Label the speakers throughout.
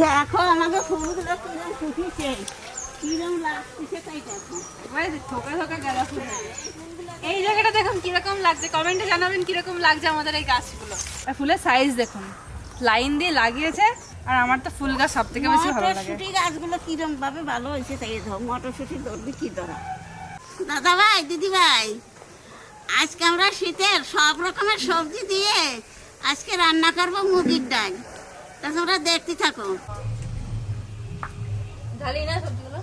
Speaker 1: দেখো আমাকে ফুলগুলো কিরম ফুটিছে কিরম লাগছে তাই দেখো।
Speaker 2: এবারে থোকা থোকা গাঁদা ফুল এই জায়গাটা দেখুন কীরকম লাগছে। কমেন্টে জানাবেন কীরকম লাগছে আমাদের এই গাছগুলো। আর ফুলের সাইজ দেখুন। লাইন দিয়ে লাগিয়েছে আর আমার তো ফুল গাছ সব থেকে বেশি ভালো লাগে।
Speaker 1: মটরশুঁটি গাছগুলো কিরম ভাবে ভালো হয়েছে তাই ধর মটরশুঁটি ধরবি কি ধরা। দাদা ভাই দিদি ভাই আজকে আমরা শীতের সব রকমের সবজি দিয়ে আজকে রান্না করব মুরগির ডাল। তা তোমরা দেখতে থাকো।
Speaker 2: ঢালি না সবজিগুলো?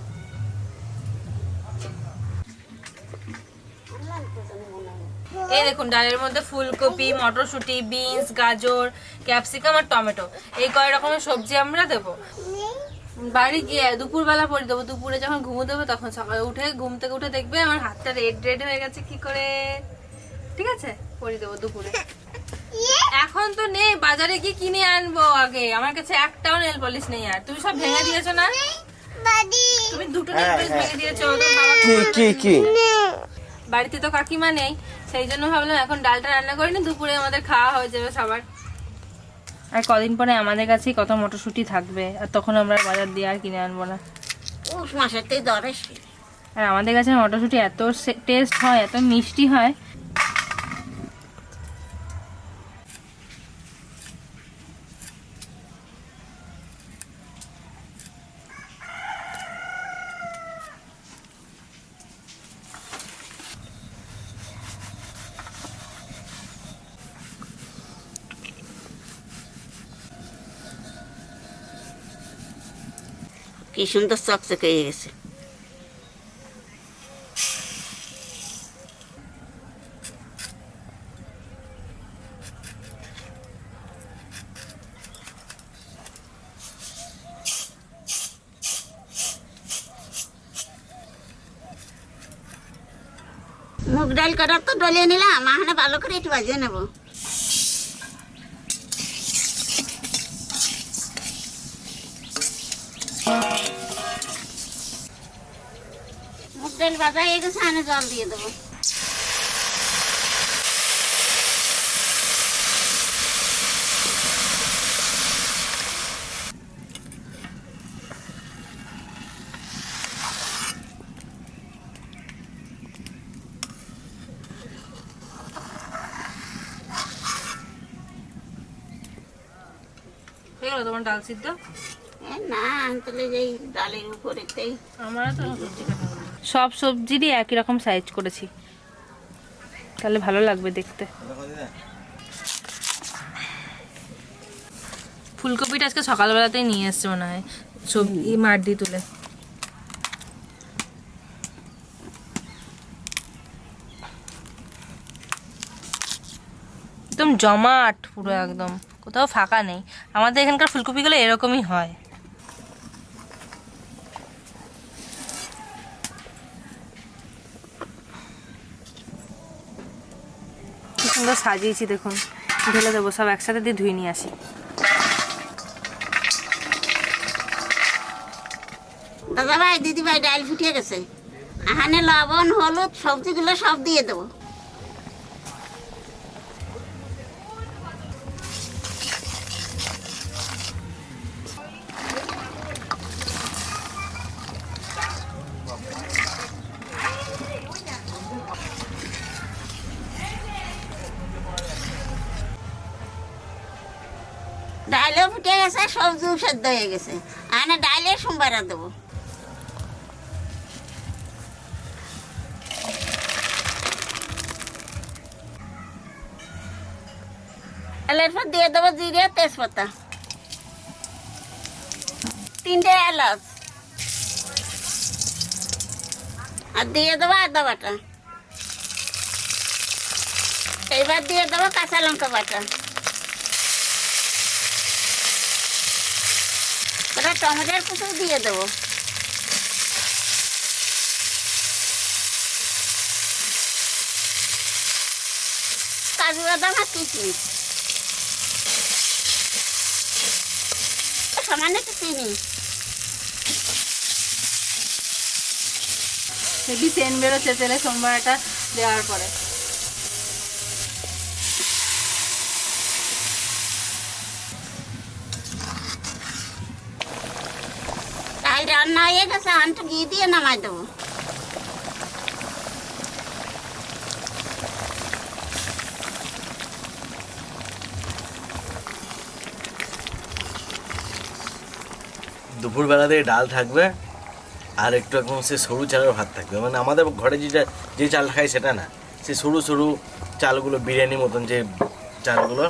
Speaker 2: এই দেখুন, ডালের মধ্যে ফুলকপি, মটরশুঁটি, বিনস, গাজর, ক্যাপসিকাম আর টমেটো। এই কয় রকমের সবজি আমরা দেবো? বাড়ি গিয়ে দুপুরবেলা পরে দেবো। দুপুরে যখন ঘুমো দেবো, তখন সকালে উঠে ঘুম থেকে উঠে দেখবে আমার হাতটা রেড রেড হয়ে গেছে। কি করে? ঠিক আছে পরে দেবো দুপুরে। এখন তো নেই বাজারে গিয়ে কিনে আনব আগে? আমার কাছে একটাও নেল পলিশ নেই আর। তুমি সব ভেঙে দিয়েছ না? তুমি দুটো নেল পলিশ ভেঙে দিয়েছ
Speaker 3: কি কি কি?
Speaker 2: বাড়িতে তো কাকিমা নেই সেই জন্য ভাবলাম এখন ডালটা রান্না করি করিনি দুপুরে আমাদের খাওয়া হয়ে যাবে সবার। আর কদিন পরে আমাদের কাছেই কত মটরশুঁটি থাকবে আর তখন আমরা বাজার দিয়ে আর কিনে আনব না। আর আমাদের কাছে মটরশুঁটি এত টেস্ট হয় এত মিষ্টি হয়
Speaker 1: কি সুন্দর চকচকে হয়ে গেছে। মুগ ডাল করার তো ডলিয়ে নিলাম আহানে ভালো করে একটু বাজিয়ে নেব। ডাল বাজা হয়ে গেছে জল দিয়ে দেবো।
Speaker 2: হয়ে গেলো তোমার ডাল সিদ্ধ?
Speaker 1: এ না তাহলে এই ডালের উপরেতেই।
Speaker 2: আমরা তো সব সবজিরই একই রকম সাইজ করেছি। তাহলে ভালো লাগবে দেখতে। ফুলকপিটা আজকে সকালবেলাতেই নিয়ে এসছে মনে হয়। সবজি মাঠ দিয়ে তুলে। একদম জমাট পুরো একদম। কোথাও ফাঁকা নেই। আমাদের এখানকার ফুলকপিগুলো এরকমই হয় কি সুন্দর সাজিয়েছি দেখুন। ঢেলে দেবো, সব একসাথে দিয়ে ধুয়ে নিয়ে আসি।
Speaker 1: দাদা ভাই দিদি ভাই ডাল ফুটিয়ে গেছে। এখানে লবণ, হলুদ, সবজিগুলো সব দিয়ে দেবো। ডাইলও ফুটে গেছে সবজিও সেদ্ধ হয়ে গেছে। আনে ডাইলে সোমবার দেবো। ডালের পর দিয়ে দেবো জিরে, তেজপাতা। তিনটে এলাচ। আর দিয়ে দেবো আদা বাটা। এইবার দিয়ে দেবো কাঁচা লঙ্কা বাটা। ওটা টমেটোর কুচু দিয়ে দেবো। কাজু বাদাম আর কিশমিশ। সামান্য একটু চিনি।
Speaker 2: হেভি সেন বেরোচ্ছে, তেলে সোমবারটা দেওয়ার পরে।
Speaker 1: রান্না হয়ে গেছে দিয়ে নামাই দেবো।
Speaker 3: ডাল থাকবে, আর একটু একদম সে সরু চালের ভাত থাকবে। মানে আমাদের ঘরে যেটা যে চাল খাই সেটা না। সে সরু সরু চালগুলো, বিরিয়ানি মতন যে চালগুলো,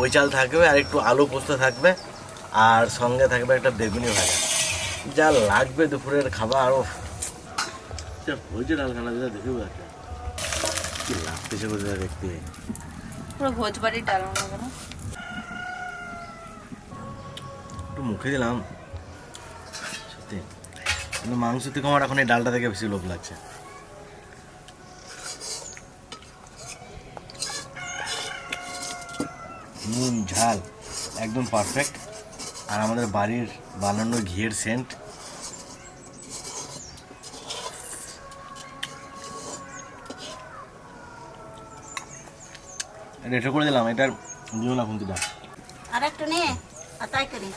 Speaker 3: ওই চাল থাকবে, আর একটু আলু পোস্ত থাকবে, আর সঙ্গে থাকবে একটা বেগুনি ভাজা। যা লাগবে দুপুরের খাবার আরও হয়েছে ডাল খানা যেটা দেখে বোঝা কি লাগতেছে কোথায় দেখতে।
Speaker 2: পুরো ভোজবাড়ির ডাল কেন
Speaker 3: একটু মুখে দিলাম। সত্যি। কিন্তু মাংস থেকে আমার এখন এই ডালটা থেকে বেশি লোভ লাগছে। নুন ঝাল একদম পারফেক্ট আর আমাদের বাড়ির বানানো ঘিয়ের সেন্ট। রেটে করে দিলাম এটার দিও না কিন্তু
Speaker 1: আর একটু নে আর তাই করি।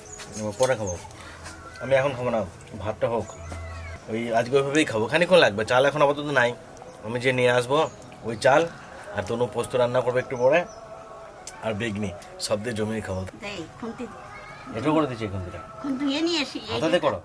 Speaker 3: পরে খাব। আমি এখন খাব না ভাতটা হোক। ওই আজকে ওইভাবেই খাব। খানিক্ষণ লাগবে চাল এখন আপাতত নাই। আমি যে নিয়ে আসব ওই চাল আর তনু পোস্ত রান্না করবে একটু পরে। আর বেগনি সব দিয়ে জমিয়ে খাব। এটাও করে দিচ্ছি এখন থেকে।
Speaker 1: এখন ধুয়ে নিয়ে এসে
Speaker 3: হাতাতে করো।